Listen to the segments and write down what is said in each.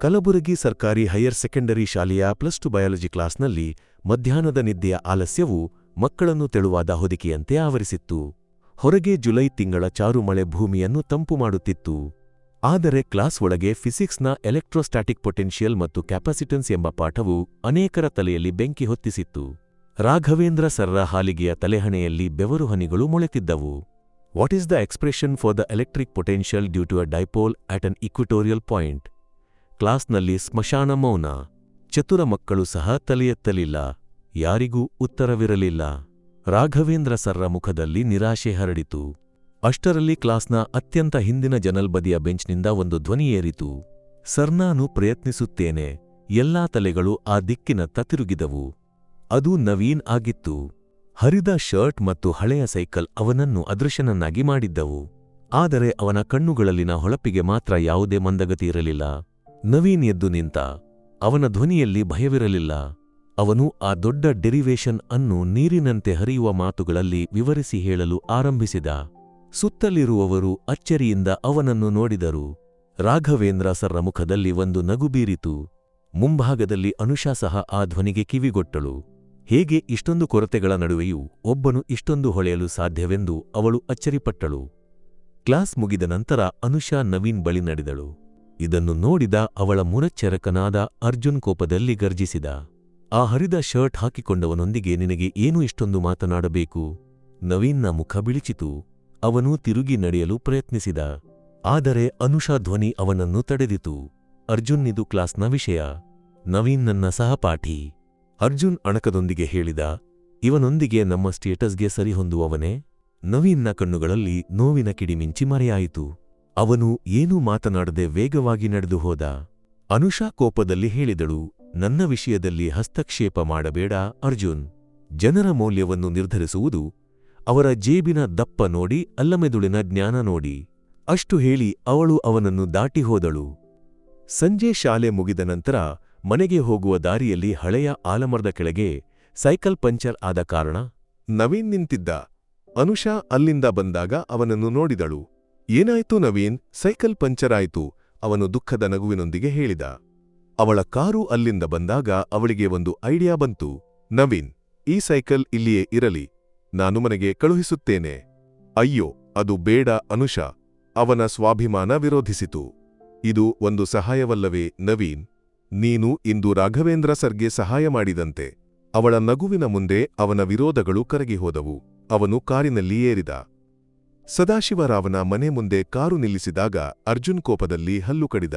ಕಲಬುರಗಿ ಸರ್ಕಾರಿ higher secondary ಶಾಲೆಯ plus two biology ಕ್ಲಾಸ್ನಲ್ಲಿ ಮಧ್ಯಾಹ್ನದ ನಿದ್ದೆಯ ಆಲಸ್ಯವು ಮಕ್ಕಳನ್ನು ತೆಳುವಾದ ಹೊದಿಕೆಯಂತೆ ಆವರಿಸಿತ್ತು. ಹೊರಗೆ ಜುಲೈ ತಿಂಗಳ ಚಾರುಮಳೆ ಭೂಮಿಯನ್ನು ತಂಪು ಮಾಡುತ್ತಿತ್ತು. ಆದರೆ ಕ್ಲಾಸ್ ಒಳಗೆ ಫಿಸಿಕ್ಸ್ನ ಎಲೆಕ್ಟ್ರೋಸ್ಟ್ಯಾಟಿಕ್ ಪೊಟೆನ್ಷಿಯಲ್ ಮತ್ತು ಕ್ಯಾಪಾಸಿಟನ್ಸ್ ಎಂಬ ಪಾಠವು ಅನೇಕರ ತಲೆಯಲ್ಲಿ ಬೆಂಕಿ ಹೊತ್ತಿಸಿತ್ತು. ರಾಘವೇಂದ್ರ ಸರ್ರ ಹಾಲಿಗೆಯ ತಲೆಹಣೆಯಲ್ಲಿ ಬೆವರು ಹನಿಗಳು ಮೊಳೆತಿದ್ದವು. What is the expression for the electric potential due to a dipole at an equatorial point? ಕ್ಲಾಸ್ನಲ್ಲಿ ಸ್ಮಶಾನ ಮೌನ. ಚತುರ ಮಕ್ಕಳು ಸಹ ತಲೆಯೆತ್ತಲಿಲ್ಲ. ಯಾರಿಗೂ ಉತ್ತರವಿರಲಿಲ್ಲ. ರಾಘವೇಂದ್ರ ಸರ್ರ ಮುಖದಲ್ಲಿ ನಿರಾಶೆ ಹರಡಿತು. ಅಷ್ಟರಲ್ಲಿ ಕ್ಲಾಸ್ನ ಅತ್ಯಂತ ಹಿಂದಿನ ಜನಲ್ ಬದಿಯ ಬೆಂಚ್ನಿಂದ ಒಂದು ಧ್ವನಿ ಏರಿತು. ಸರ್ ನಾನು ಪ್ರಯತ್ನಿಸುತ್ತೇನೆ. ಎಲ್ಲಾ ತಲೆಗಳು ಆ ದಿಕ್ಕಿನತ್ತ ತಿರುಗಿದವು. ಅದು ನವೀನ್ ಆಗಿತ್ತು. ಹರಿದ ಶರ್ಟ್ ಮತ್ತು ಹಳೆಯ ಸೈಕಲ್ ಅವನನ್ನು ಅದೃಶ್ಯನನ್ನಾಗಿ ಮಾಡಿದ್ದವು. ಆದರೆ ಅವನ ಕಣ್ಣುಗಳಲ್ಲಿನ ಹೊಳಪಿಗೆ ಮಾತ್ರ ಯಾವುದೇ ಮಂದಗತಿ ಇರಲಿಲ್ಲ. ನವೀನ್ ಎದ್ದು ನಿಂತ ಅವನ ಧ್ವನಿಯಲ್ಲಿ ಭಯವಿರಲಿಲ್ಲ. ಅವನು ಆ ದೊಡ್ಡ ಡೆರಿವೇಶನ್ ಅನ್ನು ನೀರಿನಂತೆ ಹರಿಯುವ ಮಾತುಗಳಲ್ಲಿ ವಿವರಿಸಿ ಹೇಳಲು ಆರಂಭಿಸಿದ. ಸುತ್ತಲಿರುವವರು ಅಚ್ಚರಿಯಿಂದ ಅವನನ್ನು ನೋಡಿದರು. ರಾಘವೇಂದ್ರ ಸರ್ರ ಮುಖದಲ್ಲಿ ಒಂದು ನಗು ಬೀರಿತು. ಮುಂಭಾಗದಲ್ಲಿ ಅನುಷಾ ಸಹ ಆ ಧ್ವನಿಗೆ ಕಿವಿಗೊಟ್ಟಳು. ಹೇಗೆ ಇಷ್ಟೊಂದು ಕೊರತೆಗಳ ನಡುವೆಯೂ ಒಬ್ಬನು ಇಷ್ಟೊಂದು ಹೊಳೆಯಲು ಸಾಧ್ಯವೆಂದು ಅವಳು ಅಚ್ಚರಿಪಟ್ಟಳು. ಕ್ಲಾಸ್ ಮುಗಿದ ನಂತರ ಅನುಷಾ ನವೀನ್ ಬಳಿ ನಡೆದಳು. ಇದನ್ನು ನೋಡಿದ ಅವಳ ಮುರಚ್ಚರಕನಾದ ಅರ್ಜುನ್ ಕೋಪದಲ್ಲಿ ಗರ್ಜಿಸಿದ. ಆ ಹರಿದ ಶರ್ಟ್ ಹಾಕಿಕೊಂಡವನೊಂದಿಗೆ ನಿನಗೆ ಏನು ಇಷ್ಟೊಂದು ಮಾತನಾಡಬೇಕು? ನವೀನ್ನ ಮುಖ ಬಿಳಿಚಿತು. ಅವನು ತಿರುಗಿ ನಡೆಯಲು ಪ್ರಯತ್ನಿಸಿದ. ಆದರೆ ಅನುಷಾ ಧ್ವನಿ ಅವನನ್ನು ತಡೆದಿತು. ಅರ್ಜುನ್, ಇದು ಕ್ಲಾಸ್ನ ವಿಷಯ. ನವೀನ್ ನನ್ನ ಸಹಪಾಠಿ. ಅರ್ಜುನ್ ಅಣಕದೊಂದಿಗೆ ಹೇಳಿದ. ಇವನೊಂದಿಗೆ ನಮ್ಮ ಸ್ಟೇಟಸ್ಗೆ ಸರಿಹೊಂದುವವನೇ. ನವೀನ್ನ ಕಣ್ಣುಗಳಲ್ಲಿ ನೋವಿನ ಕಿಡಿಮಿಂಚಿ ಮರೆಯಾಯಿತು. ಅವನು ಏನೂ ಮಾತನಾಡದೆ ವೇಗವಾಗಿ ನಡೆದು ಹೋದ. ಅನುಷಾ ಕೋಪದಲ್ಲಿ ಹೇಳಿದಳು, ನನ್ನ ವಿಷಯದಲ್ಲಿ ಹಸ್ತಕ್ಷೇಪ ಮಾಡಬೇಡ ಅರ್ಜುನ್. ಜನರ ಮೌಲ್ಯವನ್ನು ನಿರ್ಧರಿಸುವುದು, ಅವರ ಜೇಬಿನ ದಪ್ಪ ನೋಡಿ ಅಲ್ಲಮೆದುಳಿನ ಜ್ಞಾನ ನೋಡಿ. ಅಷ್ಟು ಹೇಳಿ ಅವಳು ಅವನನ್ನು ದಾಟಿ ಹೋದಳು. ಸಂಜೆ ಶಾಲೆ ಮುಗಿದ ನಂತರ ಮನೆಗೆ ಹೋಗುವ ದಾರಿಯಲ್ಲಿ ಹಳೆಯ ಆಲಮರದ ಕೆಳಗೆ ಸೈಕಲ್ ಪಂಚರ್ ಆದ ಕಾರಣ ನವೀನ್ ನಿಂತಿದ್ದ. ಅನುಷಾ ಅಲ್ಲಿಂದ ಬಂದಾಗ ಅವನನ್ನು ನೋಡಿದಳು. ಏನಾಯ್ತು ನವೀನ್? ಸೈಕಲ್ ಪಂಚರ್ ಆಯ್ತು, ಅವನು ದುಃಖದ ನಗುವಿನೊಂದಿಗೆ ಹೇಳಿದ. ಅವಳ ಕಾರು ಅಲ್ಲಿಂದ ಬಂದಾಗ ಅವಳಿಗೆ ಒಂದು ಐಡಿಯಾ ಬಂತು. ನವೀನ್, ಈ ಸೈಕಲ್ ಇಲ್ಲಿಯೇ ಇರಲಿ, ನಾನು ಮನೆಗೆ ಕಳುಹಿಸುತ್ತೇನೆ. ಅಯ್ಯೋ, ಅದು ಬೇಡ, ಅನುಷಾ. ಅವನ ಸ್ವಾಭಿಮಾನ ವಿರೋಧಿಸಿತು. ಇದು ಒಂದು ಸಹಾಯವಲ್ಲವೇ ನವೀನ್? ನೀನು ಇಂದು ರಾಘವೇಂದ್ರ ಸರ್ಗೆ ಸಹಾಯ ಮಾಡಿದಂತೆ. ಅವಳ ನಗುವಿನ ಮುಂದೆ ಅವನ ವಿರೋಧಗಳು ಕರಗಿಹೋದವು ಅವನು ಕಾರಿನಲ್ಲಿ ಏರಿದ. ಸದಾಶಿವರಾವನ ಮನೆ ಮುಂದೆ ಕಾರು ನಿಲ್ಲಿಸಿದಾಗ ಅರ್ಜುನ್ ಕೋಪದಲ್ಲಿ ಹಲ್ಲು ಕಡಿದ.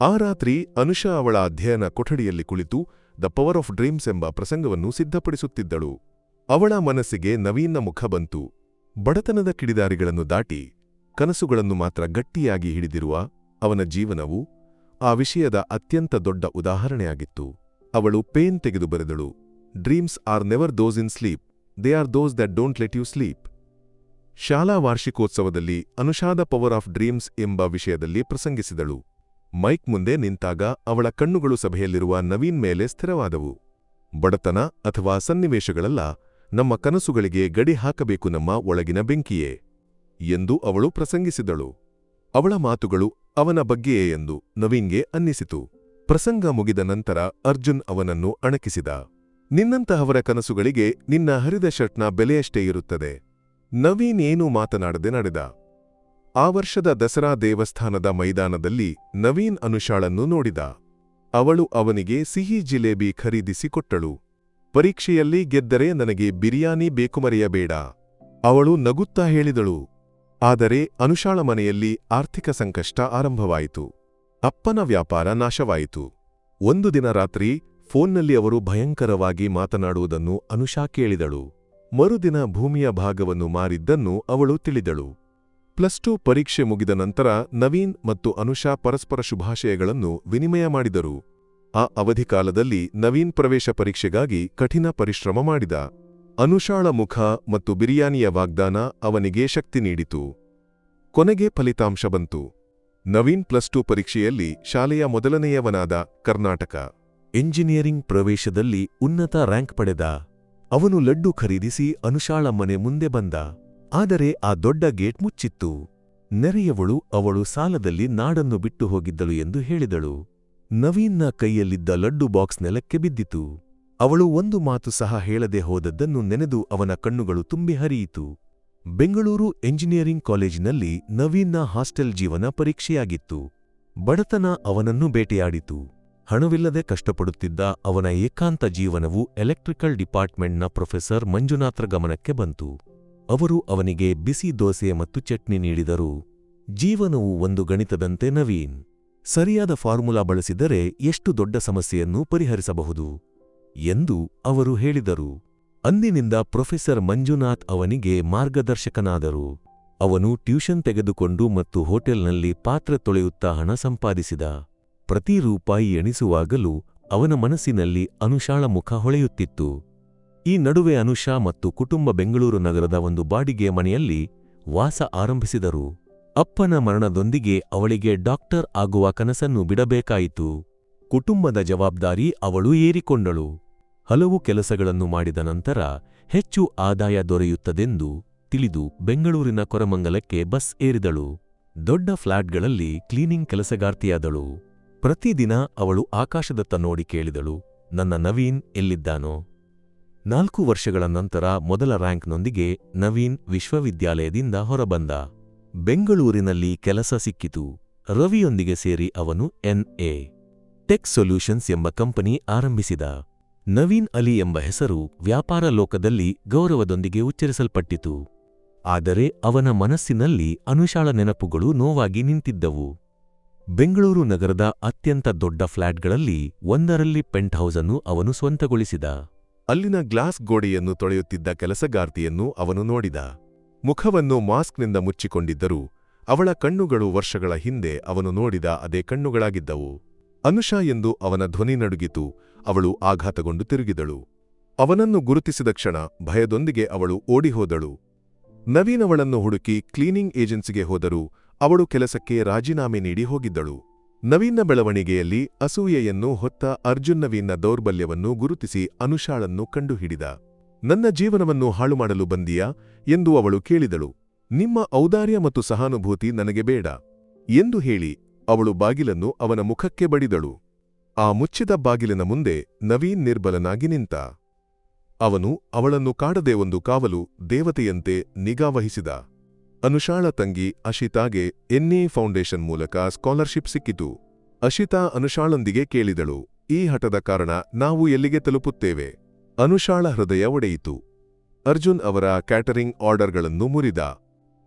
ಆ ರಾತ್ರಿ ಅನುಷಾ ಅವಳ ಅಧ್ಯಯನ ಕೊಠಡಿಯಲ್ಲಿ ಕುಳಿತು ದ ಪವರ್ ಆಫ್ ಡ್ರೀಮ್ಸ್ ಎಂಬ ಪ್ರಸಂಗವನ್ನು ಸಿದ್ಧಪಡಿಸುತ್ತಿದ್ದಳು. ಅವಳ ಮನಸ್ಸಿಗೆ ನವೀನ ಮುಖ ಬಂತು. ಬಡತನದ ಕಿಡಿದಾರಿಗಳನ್ನು ದಾಟಿ ಕನಸುಗಳನ್ನು ಮಾತ್ರ ಗಟ್ಟಿಯಾಗಿ ಹಿಡಿದಿರುವ ಅವನ ಜೀವನವು ಆ ವಿಷಯದ ಅತ್ಯಂತ ದೊಡ್ಡ ಉದಾಹರಣೆಯಾಗಿತ್ತು. ಅವಳು ಪೇನ್ ತೆಗೆದು ಬರೆದಳು, dreams are never those in sleep, they are those that don't let you sleep. ಶಾಲಾ ವಾರ್ಷಿಕೋತ್ಸವದಲ್ಲಿ ಅನುಷಾದ ಪವರ್ ಆಫ್ ಡ್ರೀಮ್ಸ್ ಎಂಬ ವಿಷಯದಲ್ಲಿ ಪ್ರಸಂಗಿಸಿದಳು. ಮೈಕ್ ಮುಂದೆ ನಿಂತಾಗ ಅವಳ ಕಣ್ಣುಗಳು ಸಭೆಯಲ್ಲಿರುವ ನವೀನ್ ಮೇಲೆ ಸ್ಥಿರವಾದವು. ಬಡತನ ಅಥವಾ ಸನ್ನಿವೇಶಗಳಲ್ಲ, ನಮ್ಮ ಕನಸುಗಳಿಗೆ ಗಡಿ ಹಾಕಬೇಕು ನಮ್ಮ ಒಳಗಿನ ಬೆಂಕಿಯೇ, ಎಂದು ಅವಳು ಪ್ರಸಂಗಿಸಿದಳು. ಅವಳ ಮಾತುಗಳು ಅವನ ಬಗ್ಗೆಯೇ ಎಂದು ನವೀನ್ಗೆ ಅನ್ನಿಸಿತು. ಪ್ರಸಂಗ ಮುಗಿದ ನಂತರ ಅರ್ಜುನ್ ಅವನನ್ನು ಅಣಕಿಸಿದ. ನಿನ್ನಂತಹವರ ಕನಸುಗಳಿಗೆ ನಿನ್ನ ಹರಿದ ಶರ್ಟ್ನ ಬೆಲೆಯಷ್ಟೇ ಇರುತ್ತದೆ. ನವೀನ್ ಏನೂ ಮಾತನಾಡದೆ ನಡೆದ. ಆ ವರ್ಷದ ದಸರಾ ದೇವಸ್ಥಾನದ ಮೈದಾನದಲ್ಲಿ ನವೀನ್ ಅನುಷಾಳನ್ನು ನೋಡಿದ. ಅವಳು ಅವನಿಗೆ ಸಿಹಿ ಜಿಲೇಬಿ ಖರೀದಿಸಿ ಕೊಟ್ಟಳು. ಪರೀಕ್ಷೆಯಲ್ಲಿ ಗೆದ್ದರೆ ನನಗೆ ಬಿರಿಯಾನಿ ಬೇಕು ಮರೆಯಬೇಡ. ಅವಳು ನಗುತ್ತಾ ಹೇಳಿದಳು. ಆದರೆ ಅನುಷಾಳ ಮನೆಯಲ್ಲಿ ಆರ್ಥಿಕ ಸಂಕಷ್ಟ ಆರಂಭವಾಯಿತು. ಅಪ್ಪನ ವ್ಯಾಪಾರ ನಾಶವಾಯಿತು. ಒಂದು ದಿನ ರಾತ್ರಿ ಫೋನ್ನಲ್ಲಿ ಅವರು ಭಯಂಕರವಾಗಿ ಮಾತನಾಡುವುದನ್ನು ಅನುಷಾ ಕೇಳಿದಳು. ಮರುದಿನ ಭೂಮಿಯ ಭಾಗವನ್ನು ಮಾರಿದ್ದನ್ನು ಅವಳು ತಿಳಿದಳು. ಪ್ಲಸ್ ಟು ಪರೀಕ್ಷೆ ಮುಗಿದ ನಂತರ ನವೀನ್ ಮತ್ತು ಅನುಷಾ ಪರಸ್ಪರ ಶುಭಾಶಯಗಳನ್ನು ವಿನಿಮಯ ಮಾಡಿದರು. ಆ ಅವಧಿಕಾಲದಲ್ಲಿ ನವೀನ್ ಪ್ರವೇಶ ಪರೀಕ್ಷೆಗಾಗಿ ಕಠಿಣ ಪರಿಶ್ರಮ ಮಾಡಿದ. ಅನುಷಾಳ ಮುಖ ಮತ್ತು ಬಿರಿಯಾನಿಯ ವಾಗ್ದಾನ ಅವನಿಗೆ ಶಕ್ತಿ ನೀಡಿತು. ಕೊನೆಗೆ ಫಲಿತಾಂಶ ಬಂತು. ನವೀನ್ ಪ್ಲಸ್ ಟು ಪರೀಕ್ಷೆಯಲ್ಲಿ ಶಾಲೆಯ ಮೊದಲನೆಯವನಾದ ಕರ್ನಾಟಕ. ಎಂಜಿನಿಯರಿಂಗ್ ಪ್ರವೇಶದಲ್ಲಿ ಉನ್ನತ ರ್ಯಾಂಕ್ ಪಡೆದ ಅವನು ಲಡ್ಡು ಖರೀದಿಸಿ ಅನುಷಾಳ ಮನೆ ಮುಂದೆ ಬಂದ. ಆದರೆ ಆ ದೊಡ್ಡ ಗೇಟ್ ಮುಚ್ಚಿತ್ತು. ನೆರೆಯವಳು ಅವಳು ಸಾಲದಲ್ಲಿ ನಾಡನ್ನು ಬಿಟ್ಟು ಹೋಗಿದ್ದಳು ಎಂದು ಹೇಳಿದಳು. ನವೀನ್ನ ಕೈಯಲ್ಲಿದ್ದ ಲಡ್ಡು ಬಾಕ್ಸ್ ನೆಲಕ್ಕೆ ಬಿದ್ದಿತು. ಅವಳು ಒಂದು ಮಾತು ಸಹ ಹೇಳದೆ ಹೋದದ್ದನ್ನು ನೆನೆದು ಅವನ ಕಣ್ಣುಗಳು ತುಂಬಿ ಹರಿಯಿತು. ಬೆಂಗಳೂರು ಎಂಜಿನಿಯರಿಂಗ್ ಕಾಲೇಜಿನಲ್ಲಿ ನವೀನ್ನ ಹಾಸ್ಟೆಲ್ ಜೀವನ ಪರೀಕ್ಷೆಯಾಗಿತ್ತು. ಬಡತನ ಅವನನ್ನು ಬೇಟೆಯಾಡಿತು. ಹಣವಿಲ್ಲದೆ ಕಷ್ಟಪಡುತ್ತಿದ್ದ ಅವನ ಏಕಾಂತ ಜೀವನವು ಎಲೆಕ್ಟ್ರಿಕಲ್ ಡಿಪಾರ್ಟ್ಮೆಂಟ್ನ ಪ್ರೊಫೆಸರ್ ಮಂಜುನಾಥ್ರ ಗಮನಕ್ಕೆ ಬಂತು. ಅವರು ಅವನಿಗೆ ಬಿಸಿ ದೋಸೆ ಮತ್ತು ಚಟ್ನಿ ನೀಡಿದರು. ಜೀವನವು ಒಂದು ಗಣಿತದಂತೆ ನವೀನ್. ಸರಿಯಾದ ಫಾರ್ಮುಲಾ ಬಳಸಿದರೆ ಎಷ್ಟು ದೊಡ್ಡ ಸಮಸ್ಯೆಯನ್ನು ಪರಿಹರಿಸಬಹುದು? ಎಂದು ಅವರು ಹೇಳಿದರು. ಅಂದಿನಿಂದ ಪ್ರೊಫೆಸರ್ ಮಂಜುನಾಥ್ ಅವನಿಗೆ ಮಾರ್ಗದರ್ಶಕನಾದರು. ಅವನು ಟ್ಯೂಷನ್ ತೆಗೆದುಕೊಂಡು ಮತ್ತು ಹೋಟೆಲ್ನಲ್ಲಿ ಪಾತ್ರೆ ತೊಳೆಯುತ್ತಾ ಹಣ ಸಂಪಾದಿಸಿದ. ಪ್ರತಿ ರೂಪಾಯಿ ಎಣಿಸುವಾಗಲೂ ಅವನ ಮನಸ್ಸಿನಲ್ಲಿ ಅನುಷಾಳ ಮುಖ ಹೊಳೆಯುತ್ತಿತ್ತು. ಈ ನಡುವೆ ಅನುಷಾ ಮತ್ತು ಕುಟುಂಬ ಬೆಂಗಳೂರು ನಗರದ ಒಂದು ಬಾಡಿಗೆ ಮನೆಯಲ್ಲಿ ವಾಸ ಆರಂಭಿಸಿದರು. ಅಪ್ಪನ ಮರಣದೊಂದಿಗೆ ಅವಳಿಗೆ ಡಾಕ್ಟರ್ ಆಗುವ ಕನಸನ್ನು ಬಿಡಬೇಕಾಯಿತು. ಕುಟುಂಬದ ಜವಾಬ್ದಾರಿ ಅವಳು ಏರಿಕೊಂಡಳು. ಹಲವು ಕೆಲಸಗಳನ್ನು ಮಾಡಿದ ನಂತರ ಹೆಚ್ಚು ಆದಾಯ ದೊರೆಯುತ್ತದೆಂದು ತಿಳಿದು ಬೆಂಗಳೂರಿನ ಕೊರಮಂಗಲಕ್ಕೆ ಬಸ್ ಏರಿದಳು. ದೊಡ್ಡ ಫ್ಲಾಟ್ಗಳಲ್ಲಿ ಕ್ಲೀನಿಂಗ್ ಕೆಲಸಗಾರ್ತಿಯಾದಳು. ಪ್ರತಿದಿನ ಅವಳು ಆಕಾಶದತ್ತ ನೋಡಿ ಕೇಳಿದಳು, ನನ್ನ ನವೀನ್ ಎಲ್ಲಿದ್ದಾನೋ? ನಾಲ್ಕು ವರ್ಷಗಳ ನಂತರ ಮೊದಲ ರ್ಯಾಂಕ್ನೊಂದಿಗೆ ನವೀನ್ ವಿಶ್ವವಿದ್ಯಾಲಯದಿಂದ ಹೊರಬಂದ. ಬೆಂಗಳೂರಿನಲ್ಲಿ ಕೆಲಸ ಸಿಕ್ಕಿತು. ರವಿಯೊಂದಿಗೆ ಸೇರಿ ಅವನು ಎನ್ಎ ಟೆಕ್ ಸೊಲ್ಯೂಷನ್ಸ್ ಎಂಬ ಕಂಪನಿ ಆರಂಭಿಸಿದ. ನವೀನ್ ಅಲಿ ಎಂಬ ಹೆಸರು ವ್ಯಾಪಾರ ಲೋಕದಲ್ಲಿ ಗೌರವದೊಂದಿಗೆ ಉಚ್ಚರಿಸಲ್ಪಟ್ಟಿತು. ಆದರೆ ಅವನ ಮನಸ್ಸಿನಲ್ಲಿ ಅನುಶಾಳ ನೆನಪುಗಳು ನೋವಾಗಿ ನಿಂತಿದ್ದವು. ಬೆಂಗಳೂರು ನಗರದ ಅತ್ಯಂತ ದೊಡ್ಡ ಫ್ಲಾಟ್ಗಳಲ್ಲಿ ಒಂದರಲ್ಲಿ ಪೆಂಟ್ ಹೌಸನ್ನು ಅವನು ಸ್ವಂತಗೊಳಿಸಿದ. ಅಲ್ಲಿನ ಗ್ಲಾಸ್ ಗೋಡೆಯನ್ನು ತೊಳೆಯುತ್ತಿದ್ದ ಕೆಲಸಗಾರ್ತಿಯನ್ನು ಅವನು ನೋಡಿದ. ಮುಖವನ್ನು ಮಾಸ್ಕ್ನಿಂದ ಮುಚ್ಚಿಕೊಂಡಿದ್ದರೂ ಅವಳ ಕಣ್ಣುಗಳು ವರ್ಷಗಳ ಹಿಂದೆ ಅವನು ನೋಡಿದ ಅದೇ ಕಣ್ಣುಗಳಾಗಿದ್ದವು. ಅನುಷಾ ಎಂದು ಅವನ ಧ್ವನಿ ನಡುಗಿತು, ಅವಳು ಆಘಾತಗೊಂಡು ತಿರುಗಿದಳು. ಅವನನ್ನು ಗುರುತಿಸಿದ ಕ್ಷಣ ಭಯದೊಂದಿಗೆ ಅವಳು ಓಡಿಹೋದಳು. ನವೀನವಳನ್ನು ಹುಡುಕಿ ಕ್ಲೀನಿಂಗ್ ಏಜೆನ್ಸಿಗೆ ಹೋದರೂ ಅವಳು ಕೆಲಸಕ್ಕೆ ರಾಜೀನಾಮೆ ನೀಡಿ ಹೋಗಿದ್ದಳು. ನವೀನ ಬೆಳವಣಿಗೆಯಲ್ಲಿ ಅಸೂಯೆಯನ್ನು ಹೊತ್ತ ಅರ್ಜುನ್ ನವೀನ್ನ ದೌರ್ಬಲ್ಯವನ್ನು ಗುರುತಿಸಿ ಅನುಷಾಳನ್ನು ಕಂಡುಹಿಡಿದ. ನನ್ನ ಜೀವನವನ್ನು ಹಾಳುಮಾಡಲು ಬಂದೀಯಾ? ಎಂದು ಅವಳು ಕೇಳಿದಳು. ನಿಮ್ಮ ಔದಾರ್ಯ ಮತ್ತು ಸಹಾನುಭೂತಿ ನನಗೆ ಬೇಡ ಎಂದು ಹೇಳಿ ಅವಳು ಬಾಗಿಲನ್ನು ಅವನ ಮುಖಕ್ಕೆ ಬಡಿದಳು. ಆ ಮುಚ್ಚಿದ ಬಾಗಿಲಿನ ಮುಂದೆ ನವೀನ್ ನಿರ್ಬಲನಾಗಿ ನಿಂತ. ಅವನು ಅವಳನ್ನು ಕಾಡದೆ ಒಂದು ಕಾವಲು ದೇವತೆಯಂತೆ ನಿಗಾವಹಿಸಿದ. ಅನುಷಾಳ ತಂಗಿ ಅಶಿತಾಗೆ ಎನ್ಎ ಫೌಂಡೇಶನ್ ಮೂಲಕ ಸ್ಕಾಲರ್ಶಿಪ್ ಸಿಕ್ಕಿತು. ಅಶಿತಾ ಅನುಷಾಳೊಂದಿಗೆ ಕೇಳಿದಳು, ಈ ಹಠದ ಕಾರಣ ನಾವು ಎಲ್ಲಿಗೆ ತಲುಪುತ್ತೇವೆ? ಅನುಷಾಳ ಹೃದಯ ಒಡೆಯಿತು. ಅರ್ಜುನ್ ಅವರ ಕ್ಯಾಟರಿಂಗ್ ಆರ್ಡರ್ಗಳನ್ನು ಮುರಿದ.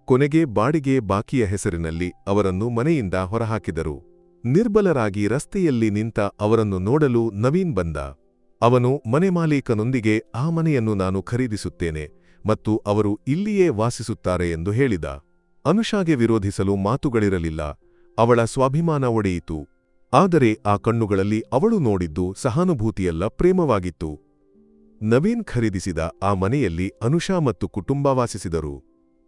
ಕೊನೆಗೆ ಬಾಡಿಗೆ ಬಾಕಿಯ ಹೆಸರಿನಲ್ಲಿ ಅವರನ್ನು ಮನೆಯಿಂದ ಹೊರಹಾಕಿದರು. ನಿರ್ಬಲರಾಗಿ ರಸ್ತೆಯಲ್ಲಿ ನಿಂತ ಅವರನ್ನು ನೋಡಲು ನವೀನ್ ಬಂದ. ಅವನು ಮನೆ ಮಾಲೀಕನೊಂದಿಗೆ, ಆ ಮನೆಯನ್ನು ನಾನು ಖರೀದಿಸುತ್ತೇನೆ. ಮತ್ತು ಅವರು ಇಲ್ಲಿಯೇ ವಾಸಿಸುತ್ತಾರೆ ಎಂದು ಹೇಳಿದ. ಅನುಷಾಗೆ ವಿರೋಧಿಸಲು ಮಾತುಗಳಿರಲಿಲ್ಲ. ಅವಳ ಸ್ವಾಭಿಮಾನ ಒಡೆಯಿತು. ಆದರೆ ಆ ಕಣ್ಣುಗಳಲ್ಲಿ ಅವಳು ನೋಡಿದ್ದು ಸಹಾನುಭೂತಿಯಲ್ಲ ಪ್ರೇಮವಾಗಿತ್ತು. ನವೀನ್ ಖರೀದಿಸಿದ ಆ ಮನೆಯಲ್ಲಿ ಅನುಷಾ ಮತ್ತು ಕುಟುಂಬ ವಾಸಿಸಿದರು.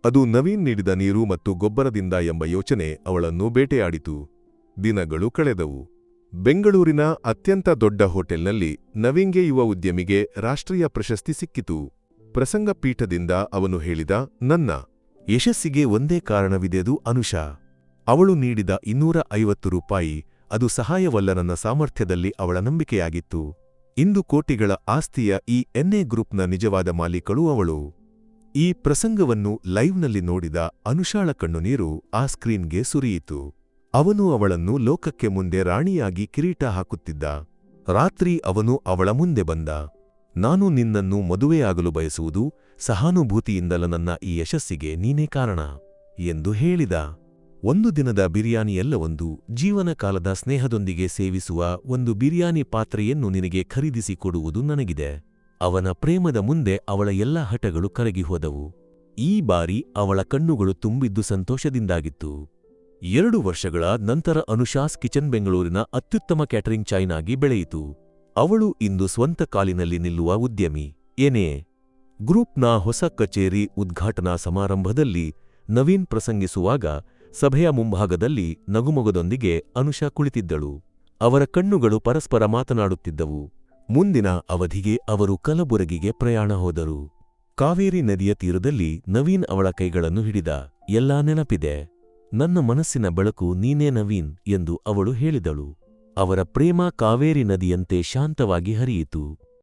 ಅದು ನವೀನ್ ನೀಡಿದ ನೀರು ಮತ್ತು ಗೊಬ್ಬರದಿಂದ ಎಂಬ ಯೋಚನೆ ಅವಳನ್ನು ಬೇಟೆಯಾಡಿತು. ದಿನಗಳು ಕಳೆದವು. ಬೆಂಗಳೂರಿನ ಅತ್ಯಂತ ದೊಡ್ಡ ಹೋಟೆಲ್ನಲ್ಲಿ ನವೀನ್ಗೆ ಯುವ ಉದ್ಯಮಿಗೆ ರಾಷ್ಟ್ರೀಯ ಪ್ರಶಸ್ತಿ ಸಿಕ್ಕಿತು. ಪ್ರಸಂಗ ಪೀಠದಿಂದ ಅವನು ಹೇಳಿದ, ನನ್ನ ಯಶಸ್ಸಿಗೆ ಒಂದೇ ಕಾರಣವಿದೆದು ಅನುಷಾ. ಅವಳು ನೀಡಿದ ಇನ್ನೂರ ಐವತ್ತು ರೂಪಾಯಿ, ಅದು ಸಹಾಯವಲ್ಲ ನನ್ನ ಸಾಮರ್ಥ್ಯದಲ್ಲಿ ಅವಳ ನಂಬಿಕೆಯಾಗಿತ್ತು. ಇಂದು ಕೋಟಿಗಳ ಆಸ್ತಿಯ ಈ ಎನ್ಎ ಗ್ರೂಪ್ನ ನಿಜವಾದ ಮಾಲೀಕಳು ಅವಳು. ಈ ಪ್ರಸಂಗವನ್ನು ಲೈವ್ನಲ್ಲಿ ನೋಡಿದ ಅನುಷಾಳ ಕಣ್ಣುನೀರು ಆ ಸ್ಕ್ರೀನ್ಗೆ ಸುರಿಯಿತು. ಅವನು ಅವಳನ್ನು ಲೋಕಕ್ಕೆ ಮುಂದೆ ರಾಣಿಯಾಗಿ ಕಿರೀಟ ಹಾಕುತ್ತಿದ್ದ. ರಾತ್ರಿ ಅವನು ಅವಳ ಮುಂದೆ ಬಂದ. ನಾನು ನಿನ್ನನ್ನು ಮದುವೆಯಾಗಲು ಬಯಸುವುದು ಸಹಾನುಭೂತಿಯಿಂದಲ ನನ್ನ ಈ ಯಶಸ್ಸಿಗೆ ನೀನೇ ಕಾರಣ ಎಂದು ಹೇಳಿದ. ಒಂದು ದಿನದ ಬಿರಿಯಾನಿಯಲ್ಲ ಒಂದು ಜೀವನ ಕಾಲದ ಸ್ನೇಹದೊಂದಿಗೆ ಸೇವಿಸುವ ಒಂದು ಬಿರಿಯಾನಿ ಪಾತ್ರೆಯನ್ನು ನಿನಗೆ ಖರೀದಿಸಿ ಕೊಡುವುದು ನನಗಿದೆ. ಅವನ ಪ್ರೇಮದ ಮುಂದೆ ಅವಳ ಎಲ್ಲ ಹಠಗಳು ಕರಗಿ ಹೋದವು. ಈ ಬಾರಿ ಅವಳ ಕಣ್ಣುಗಳು ತುಂಬಿದ್ದು ಸಂತೋಷದಿಂದಾಗಿತ್ತು. ಎರಡು ವರ್ಷಗಳ ನಂತರ ಅನುಷಾಸ್ ಕಿಚನ್ ಬೆಂಗಳೂರಿನ ಅತ್ಯುತ್ತಮ ಕ್ಯಾಟರಿಂಗ್ ಚೈನಾಗಿ ಬೆಳೆಯಿತು. ಅವಳು ಇಂದು ಸ್ವಂತ ಕಾಲಿನಲ್ಲಿ ನಿಲ್ಲುವ ಉದ್ಯಮಿ. ಏನೇ, ಗ್ರೂಪ್ನ ಹೊಸ ಕಚೇರಿ ಉದ್ಘಾಟನಾ ಸಮಾರಂಭದಲ್ಲಿ ನವೀನ್ ಪ್ರಸಂಗಿಸುವಾಗ ಸಭೆಯ ಮುಂಭಾಗದಲ್ಲಿ ನಗುಮೊಗದೊಂದಿಗೆ ಅನುಷಾ ಕುಳಿತಿದ್ದಳು. ಅವರ ಕಣ್ಣುಗಳು ಪರಸ್ಪರ ಮಾತನಾಡುತ್ತಿದ್ದವು. ಮುಂದಿನ ಅವಧಿಗೆ ಅವರು ಕಲಬುರಗಿಗೆ ಪ್ರಯಾಣ ಹೋದರು. ಕಾವೇರಿ ನದಿಯ ತೀರದಲ್ಲಿ ನವೀನ್ ಅವಳ ಕೈಗಳನ್ನು ಹಿಡಿದ, ಎಲ್ಲಾ ನೆನಪಿದೆ. ನನ್ನ ಮನಸ್ಸಿನ ಬೆಳಕು ನೀನೇ ನವೀನ್ ಎಂದು ಅವಳು ಹೇಳಿದಳು. ಅವರ ಪ್ರೇಮ ಕಾವೇರಿ ನದಿಯಂತೆ ಶಾಂತವಾಗಿ ಹರಿಯಿತು.